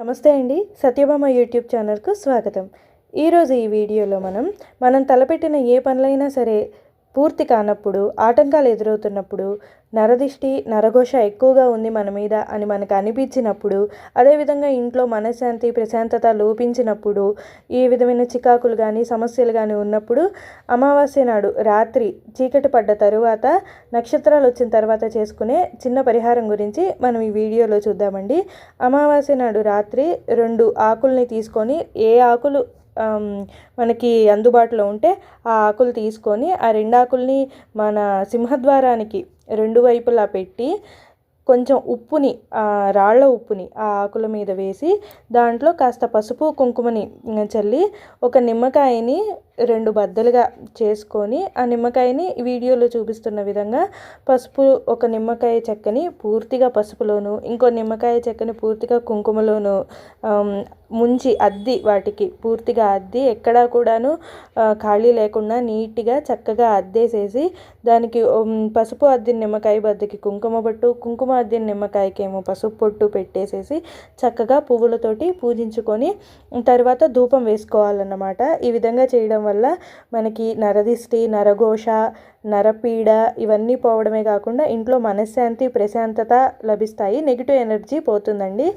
నమస్తే అండి. సత్యభామ యూట్యూబ్ ఛానల్కు స్వాగతం. ఈరోజు ఈ వీడియోలో మనం మనం తలపెట్టిన ఏ పనులైనా సరే పూర్తి కానప్పుడు ఆటంకాలు ఎదురవుతున్నప్పుడు నరదిష్టి నరఘోష ఎక్కువగా ఉంది మన మీద అని మనకు అనిపించినప్పుడు అదేవిధంగా ఇంట్లో మనశ్శాంతి ప్రశాంతత లోపించినప్పుడు ఈ విధమైన చికాకులు కానీ సమస్యలు కానీ ఉన్నప్పుడు అమావాస్య నాడు రాత్రి చీకటి పడ్డ తరువాత నక్షత్రాలు వచ్చిన తర్వాత చేసుకునే చిన్న పరిహారం గురించి మనం ఈ వీడియోలో చూద్దామండి. అమావాస్య నాడు రాత్రి రెండు ఆకుల్ని తీసుకొని ఏ ఆకులు మనకి అందుబాటులో ఉంటే ఆ ఆకులు తీసుకొని ఆ రెండు ఆకుల్ని మన సింహద్వారానికి రెండు వైపులా పెట్టి కొంచెం ఉప్పుని రాళ్ళ రాళ్ళ ఉప్పుని ఆ ఆకుల మీద వేసి దాంట్లో కాస్త పసుపు కుంకుమని చల్లి ఒక నిమ్మకాయని రెండు బద్దలుగా చేసుకొని ఆ నిమ్మకాయని వీడియోలో చూపిస్తున్న విధంగా పసుపు ఒక నిమ్మకాయ చెక్కని పూర్తిగా పసుపులోను ఇంకో నిమ్మకాయ చెక్కని పూర్తిగా కుంకుమలోను ముంచి అద్ది వాటికి పూర్తిగా అద్ది ఎక్కడా కూడాను ఖాళీ లేకుండా నీట్గా చక్కగా అద్దేసేసి దానికి పసుపు అద్దిన నిమ్మకాయ బద్దకి కుంకుమ పట్టు కుంకుమ అద్దిన నిమ్మకాయకి ఏమో పసుపు పొట్టు పెట్టేసేసి చక్కగా పువ్వులతోటి పూజించుకొని తర్వాత ధూపం వేసుకోవాలన్నమాట. ఈ విధంగా చేయడం వల్ల మనకి నరదిష్టి నరఘోష నరపీడ ఇవన్నీ పోవడమే కాకుండా ఇంట్లో మనశ్శాంతి ప్రశాంతత లభిస్తాయి. నెగిటివ్ ఎనర్జీ పోతుందండి.